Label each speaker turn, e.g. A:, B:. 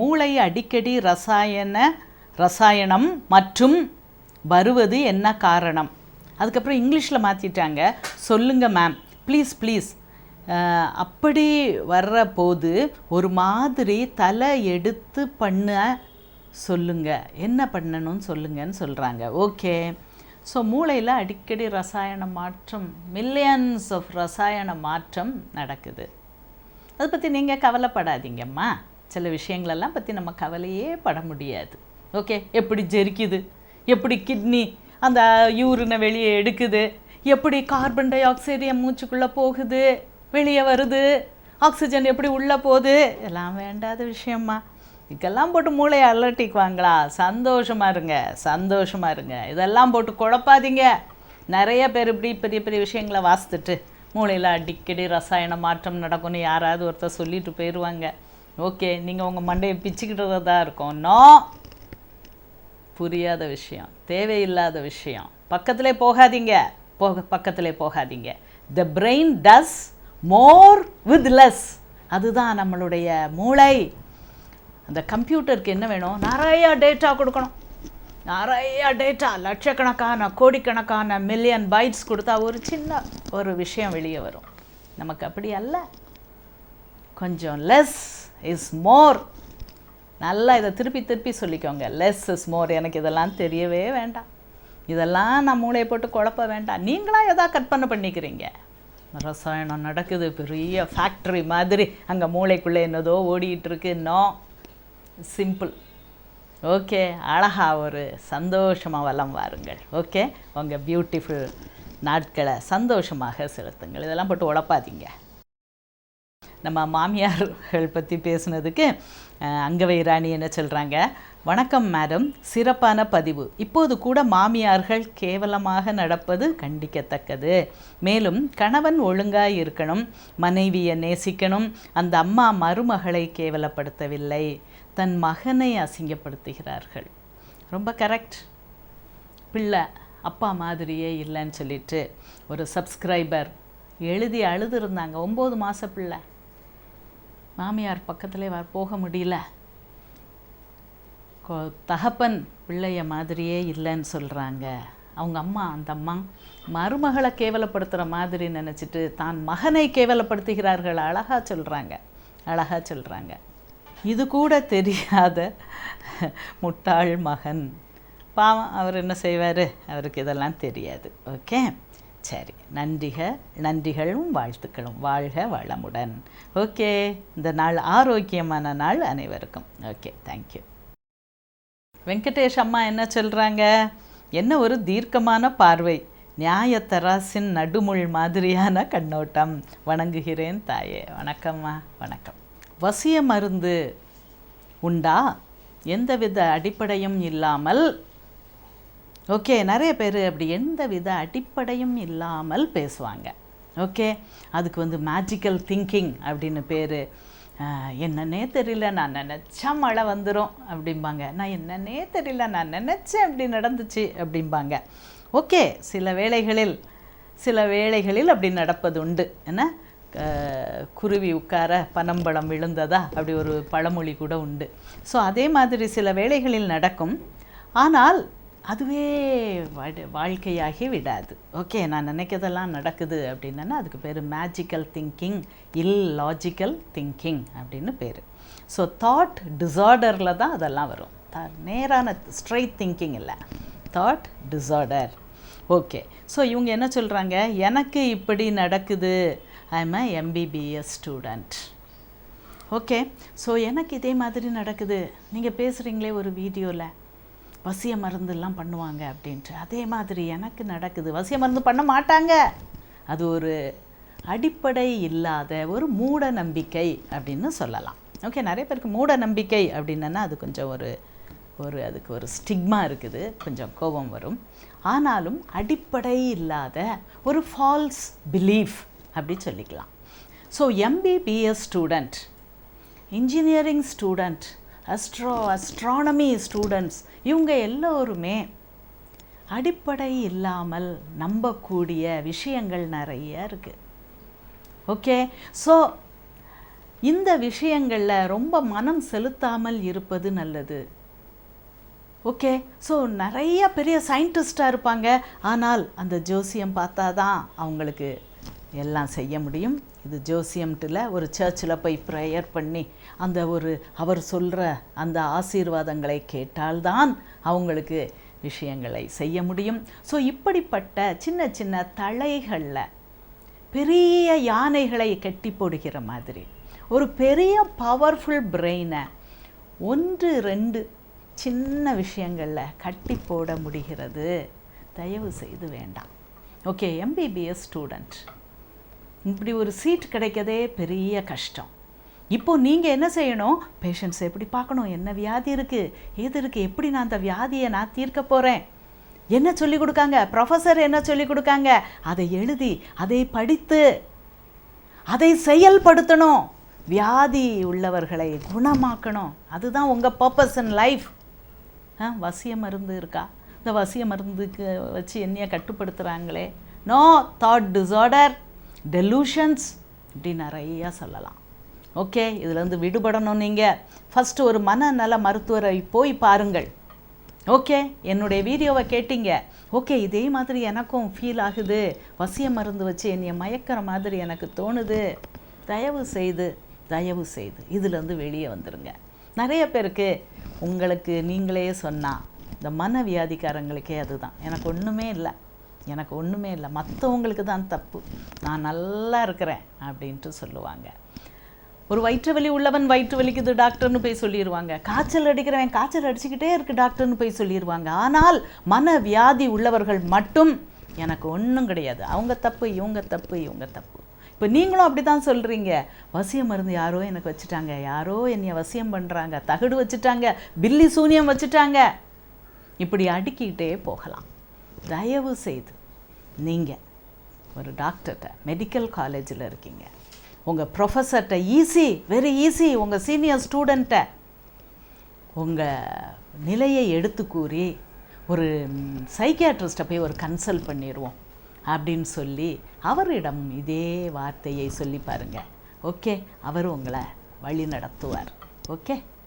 A: மூளை அடிக்கடி ரசாயன ரசாயனம் மற்றும் வருவது என்ன காரணம்? அதுக்கப்புறம் இங்கிலீஷில் மாற்றிட்டாங்க சொல்லுங்க மேம் ப்ளீஸ் ப்ளீஸ் அப்படி வர்ற போது ஒரு மாதிரி தலை எடுத்து பண்ண சொல்லுங்க. என்ன பண்ணணும்னு சொல்லுங்கன்னு சொல்கிறாங்க ஓகே ஸோ மூளையில் அடிக்கடி ரசாயன மாற்றம் மில்லியன்ஸ் ஆஃப் ரசாயன மாற்றம் நடக்குது. அதை பற்றி நீங்கள் கவலைப்படாதீங்கம்மா. சில விஷயங்களெல்லாம் பற்றி நம்ம கவலையே பட முடியாது. ஓகே எப்படி ஜெரிக்குது? எப்படி கிட்னி அந்த யூரினை வெளியே எடுக்குது? எப்படி கார்பன் டை ஆக்சைடு என் மூச்சுக்குள்ளே போகுது? வெளியே வருது? ஆக்சிஜன் எப்படி உள்ளே போகுது? எல்லாம் வேண்டாத விஷயம்மா. இதுக்கெல்லாம் போட்டு மூளையை அலட்டிக்குவாங்களா? சந்தோஷமா இருங்க சந்தோஷமா இருங்க. இதெல்லாம் போட்டு குழப்பாதீங்க. நிறைய பேர் இப்படி பெரிய பெரிய விஷயங்களை வாசித்துட்டு மூளையில் அடிக்கடி ரசாயன மாற்றம் நடக்கும்னு யாராவது ஒருத்தர் சொல்லிட்டு போயிடுவாங்க ஓகே நீங்கள் உங்கள் மண்டையை பிச்சுக்கிட்டு தான் இருக்கும். நோ. புரியாத விஷயம். தேவையில்லாத விஷயம். பக்கத்திலே போகாதீங்க. போக பக்கத்திலே போகாதீங்க. The brain does more with less அதுதான் நம்மளுடைய மூளை. அந்த கம்ப்யூட்டருக்கு என்ன வேணும்? நிறையா டேட்டா கொடுக்கணும். நிறையா டேட்டா லட்சக்கணக்கான கோடிக்கணக்கான மில்லியன் பைட்ஸ் கொடுத்தா ஒரு சின்ன ஒரு விஷயம் வெளியே வரும். நமக்கு அப்படி அல்ல. கொஞ்சம் லெஸ் இஸ் மோர் நல்லா இதை திருப்பி திருப்பி சொல்லிக்கோங்க. லெஸ் இஸ் மோர் எனக்கு இதெல்லாம் தெரியவே வேண்டாம். இதெல்லாம் நான் மூளையை போட்டு குழப்ப வேண்டாம். நீங்களாக எதா கற்பனை பண்ணிக்கிறீங்க? ரசாயனம் நடக்குது பெரிய ஃபேக்ட்ரி மாதிரி. அங்கே மூளைக்குள்ளே என்னதோ ஓடிட்டு நோ சிம்பிள் ஓகே அழகா ஒரு சந்தோஷமாக வலம் வாருங்கள். ஓகே உங்கள் பியூட்டிஃபுல் நாட்களை சந்தோஷமாக செலுத்துங்கள். இதெல்லாம் போட்டு உழப்பாதீங்க. நம்ம மாமியார்கள் பற்றி பேசுனதுக்கு அங்கவை ராணி என்ன சொல்கிறாங்க வணக்கம் மேடம். சிறப்பான பதிவு. இப்போது கூட மாமியார்கள் கேவலமாக நடப்பது கண்டிக்கத்தக்கது. மேலும் கணவன் ஒழுங்காக இருக்கணும். மனைவியை நேசிக்கணும். அந்த அம்மா மருமகளை கேவலப்படுத்தவில்லை. தன் மகனை அசிங்கப்படுத்துகிறார்கள். ரொம்ப கரெக்ட். பிள்ளை அப்பா மாதிரியே இல்லைன்னு சொல்லிட்டு ஒரு சப்ஸ்கிரைபர் எழுதி அழுதுருந்தாங்க. ஒம்பது மாத பிள்ளை. மாமியார் பக்கத்திலே போக முடியல. தகப்பன் பிள்ளைய மாதிரியே இல்லைன்னு சொல்கிறாங்க அவங்க அம்மா அந்த அம்மா மருமகளை கேவலப்படுத்துகிற மாதிரி நினச்சிட்டு தான் மகனை கேவலப்படுத்துகிறார்கள். அழகா சொல்கிறாங்க அழகா சொல்கிறாங்க இது கூட தெரியாத முட்டாள் மகன். பாவம் அவர் என்ன செய்வார்? அவருக்கு இதெல்லாம் தெரியாது. ஓகே? சரி நன்றிக நன்றிகளும் வாழ்த்துக்களும். வாழ்க வளமுடன். ஓகே இந்த நாள் ஆரோக்கியமான நாள் அனைவருக்கும். ஓகே தேங்க்யூ வெங்கடேஷ் அம்மா என்ன சொல்கிறாங்க என்ன ஒரு தீர்க்கமான பார்வை? நியாயத்தராசின் நடுமுள் மாதிரியான கண்ணோட்டம். வணங்குகிறேன் தாயே. வணக்கம்மா வணக்கம். வசிய மருந்து உண்டா? எந்தவித அடிப்படையும் இல்லாமல் ஓகே நிறைய பேர் அப்படி எந்த வித அடிப்படையும் இல்லாமல் பேசுவாங்க. ஓகே அதுக்கு வந்து மேஜிக்கல் திங்கிங் அப்படின்னு பேர். என்னன்னே தெரியல நான் நினச்சா மழை வந்துடும் அப்படிம்பாங்க. நான் என்னன்னே தெரியல நான் நினச்சேன் அப்படி நடந்துச்சு அப்படிம்பாங்க. ஓகே சில வேளைகளில் சில வேளைகளில் அப்படி நடப்பது உண்டு. என்ன? குருவி உட்கார பனம்பழம் விழுந்ததா? அப்படி ஒரு பழமொழி கூட உண்டு. ஸோ அதே மாதிரி சில வேளைகளில் நடக்கும். ஆனால் அதுவே வாழ்க்கையாகி விடாது. ஓகே நான் நினைக்கிறதெல்லாம் நடக்குது அப்படின்னா அதுக்கு பேர் magical thinking illogical thinking அப்படின்னு பேர். ஸோ தாட் டிசார்டரில் தான் அதெல்லாம் வரும். த நேரான ஸ்ட்ரைட் திங்கிங் இல்லை. தாட் டிசார்டர் ஓகே ஸோ இவங்க என்ன சொல்கிறாங்க எனக்கு இப்படி நடக்குது. I am a MBBS student okay so எனக்கு இதே மாதிரி நடக்குது. நீங்கள் பேசுகிறீங்களே ஒரு வீடியோவில் வசிய மருந்துலாம் பண்ணுவாங்க அப்படின்ட்டு. அதே மாதிரி எனக்கு நடக்குது. வசிய மருந்து பண்ண மாட்டாங்க. அது ஒரு அடிப்படை இல்லாத ஒரு மூட நம்பிக்கை அப்படின்னு சொல்லலாம். ஓகே நிறைய பேருக்கு மூட நம்பிக்கை அப்படின்னா அது கொஞ்சம் ஒரு ஒரு அதுக்கு ஒரு ஸ்டிக்மா இருக்குது. கொஞ்சம் கோபம் வரும். ஆனாலும் அடிப்படை இல்லாத ஒரு ஃபால்ஸ் பிலீஃப் அப்படி சொல்லிக்கலாம். So MBBS student engineering student astro astronomy students இவங்க எல்லோருமே அடிப்படை இல்லாமல் நம்பக்கூடிய விஷயங்கள் நிறைய இருக்குது ஓகே ஸோ இந்த விஷயங்களில் ரொம்ப மனம் செலுத்தாமல் இருப்பது நல்லது. ஓகே ஸோ நிறைய பெரிய சயின்டிஸ்டாக இருப்பாங்க. ஆனால் அந்த ஜோசியம் பார்த்தா தான் அவங்களுக்கு எல்லாம் செய்ய முடியும். இது ஜோசியம்ட்டில் ஒரு சர்ச்சில் போய் ப்ரேயர் பண்ணி அந்த ஒரு அவர் சொல்கிற அந்த ஆசீர்வாதங்களை கேட்டால்தான் அவங்களுக்கு விஷயங்களை செய்ய முடியும். ஸோ இப்படிப்பட்ட சின்ன சின்ன தலைகளில் பெரிய யானைகளை கட்டி போடுகிற மாதிரி ஒரு பெரிய பவர்ஃபுல் பிரெயினை ஒன்று ரெண்டு சின்ன விஷயங்களில் கட்டி போட முடிகிறது. தயவு செய்து வேண்டாம். ஓகே எம்பிபிஎஸ் ஸ்டூடெண்ட் இப்படி ஒரு சீட் கிடைக்கதே பெரிய கஷ்டம். இப்போ நீங்கள் என்ன செய்யணும்? பேஷண்ட்ஸை எப்படி பார்க்கணும்? என்ன வியாதி இருக்குது எது இருக்குது எப்படி நான் அந்த வியாதியை நான் தீர்க்க போகிறேன் என்ன சொல்லிக் கொடுக்காங்க? ப்ரொஃபஸர் என்ன சொல்லிக் கொடுக்காங்க? அதை எழுதி அதை படித்து அதை செயல்படுத்தணும். வியாதி உள்ளவர்களை குணமாக்கணும். அதுதான் உங்கள் பர்பஸ் இன் லைஃப் ஆ வசிய மருந்து இருக்கா? இந்த வசிய மருந்துக்கு வச்சு என்னைய கட்டுப்படுத்துகிறாங்களே நோ தாட் டிஸார்டர் டெலூஷன்ஸ் இப்படி நிறையா சொல்லலாம். ஓகே இதுலேருந்து விடுபடணும் நீங்கள் ஃபஸ்ட்டு ஒரு மனநல மருத்துவரை போய் பாருங்கள். ஓகே என்னுடைய வீடியோவை கேட்டீங்க. ஓகே இதே மாதிரி எனக்கும் ஃபீல் ஆகுது. வசிய மருந்து வச்சு என்னை மயக்கிற மாதிரி எனக்கு தோணுது. தயவு செய்து தயவு செய்து இதுலேருந்து வெளியே வந்துடுங்க நிறைய பேருக்கு உங்களுக்கு நீங்களே சொன்னால் இந்த மன வியாதிக்காரங்களுக்கே அதுதான். எனக்கு ஒன்றுமே இல்லை. எனக்கு ஒன்றுமே இல்லை. மற்றவங்களுக்கு தான் தப்பு. நான் நல்லா இருக்கிறேன் அப்படின்ட்டு சொல்லுவாங்க. ஒரு வயிற்று வலி உள்ளவன் வயிற்று வலிக்குது டாக்டர்னு போய் சொல்லிடுவாங்க காய்ச்சல் அடிக்கிறவன் காய்ச்சல் அடிச்சுக்கிட்டே இருக்கு டாக்டர்னு போய் சொல்லிடுவாங்க ஆனால் மன வியாதி உள்ளவர்கள் மட்டும் எனக்கு ஒன்றும் கிடையாது. அவங்க தப்பு இவங்க தப்பு இவங்க தப்பு. இப்போ நீங்களும் அப்படி தான் சொல்கிறீங்க வசியம் மருந்து யாரோ எனக்கு வச்சுட்டாங்க. யாரோ என்னை வசியம் பண்ணுறாங்க தகடு வச்சுட்டாங்க. பில்லி சூனியம் வச்சுட்டாங்க. இப்படி அடுக்கிக்கிட்டே போகலாம். தயவு செய்து நீங்கள் ஒரு டாக்டர்கிட்ட மெடிக்கல் காலேஜில் இருக்கீங்க. உங்கள் ப்ரொஃபஸர்கிட்ட ஈஸி வெரி ஈஸி உங்கள் சீனியர் ஸ்டூடெண்ட்டை உங்கள் நிலையை எடுத்து கூறி ஒரு சைக்கியாட்ரிஸ்ட்டை போய் ஒரு கன்சல்ட் பண்ணிடுவோம் அப்படின்னு சொல்லி அவரிடம் இதே வார்த்தையை சொல்லி பாருங்கள் ஓகே அவர் உங்களை வழி நடத்துவார் ஓகே